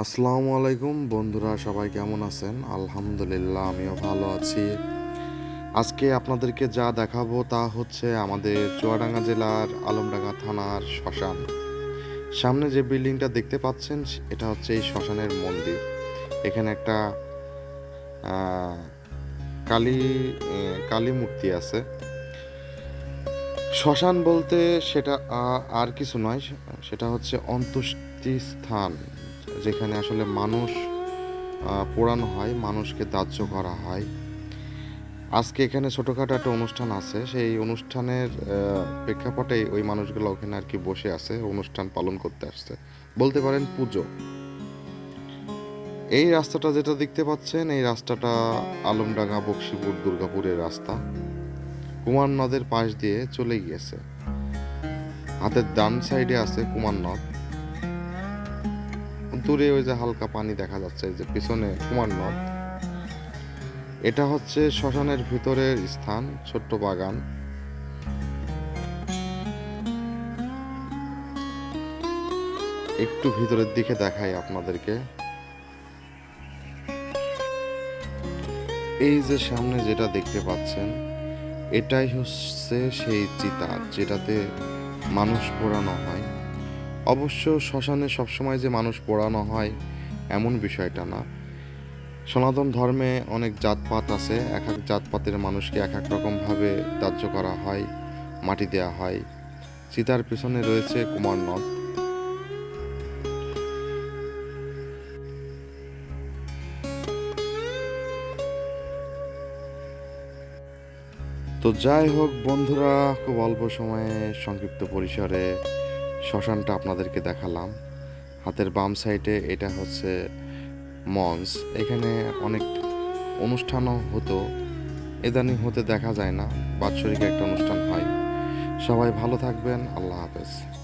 আসসালামু আলাইকুম বন্ধুরা, সবাই কেমন আছেন? আলহামদুলিল্লাহ, আমিও ভালো আছি। আজকে আপনাদেরকে যা দেখাবো তা হচ্ছে আমাদের চুয়াডাঙ্গা জেলার আলমডাঙ্গা থানার শ্মশান। সামনে যে বিল্ডিংটা দেখতে পাচ্ছেন, এটা হচ্ছে এই শ্মশানের মন্দির। এখানে একটা কালী কালী মূর্তি আছে। শ্মশান বলতে সেটা আর কিছু নয়, সেটা হচ্ছে অন্ত্যেষ্টি স্থান যেখানে আসলে মানুষ পোড়ানো হয়, মানুষকে দাহ্য করা হয়। আজকে এখানে ছোটোখাটো একটা অনুষ্ঠান আছে। সেই অনুষ্ঠানের প্রেক্ষাপটে ওই মানুষগুলো ওখানে আর কি বসে আছে, অনুষ্ঠান পালন করতে আসছে। বলতে পারেন পুজো। এই রাস্তাটা যেটা দেখতে পাচ্ছেন, এই রাস্তাটা আলমডাঙ্গা, বক্সিপুর, দুর্গাপুরের রাস্তা। কুমার নদের পাশ দিয়ে চলে গিয়েছে। হাতের ডান সাইডে আছে কুমার নদ দূরে ওই যে হালকা পানি দেখা যাচ্ছে যে পিছনে কুমার নদ। এটা হচ্ছে শ্মশানের ভিতরের স্থান, ছোট্ট বাগান। একটু ভিতরের দিকে দেখাই আপনাদেরকে। এই যে সামনে যেটা দেখতে পাচ্ছেন, এটাই হচ্ছে সেই চিতা, যেটাতে মানুষ পোড়ানো হয়। অবশ্য শ্মশানে সবসময় যে মানুষ পোড়ানো হয়, এমন বিষয়টা না। সনাতন ধর্মে অনেক জাতপাত আছে, এক এক জাতপাতের মানুষকে এক এক রকমভাবে দাহ্য করা হয়, মাটি দেওয়া হয়। চিতার পিছনে রয়েছে কুমার নদ। তো যাই হোক বন্ধুরা, খুব অল্প সময়ে সংক্ষিপ্ত পরিসরে শ্মশানটা আপনাদেরকে দেখালাম। হাতের বাম সাইডে এটা হচ্ছে মঞ্চ। এখানে অনেক অনুষ্ঠানও হতো। এদানি হতে দেখা যায় না, বাৎসরিক একটা অনুষ্ঠান হয়। সবাই ভালো থাকবেন, আল্লাহ হাফেজ।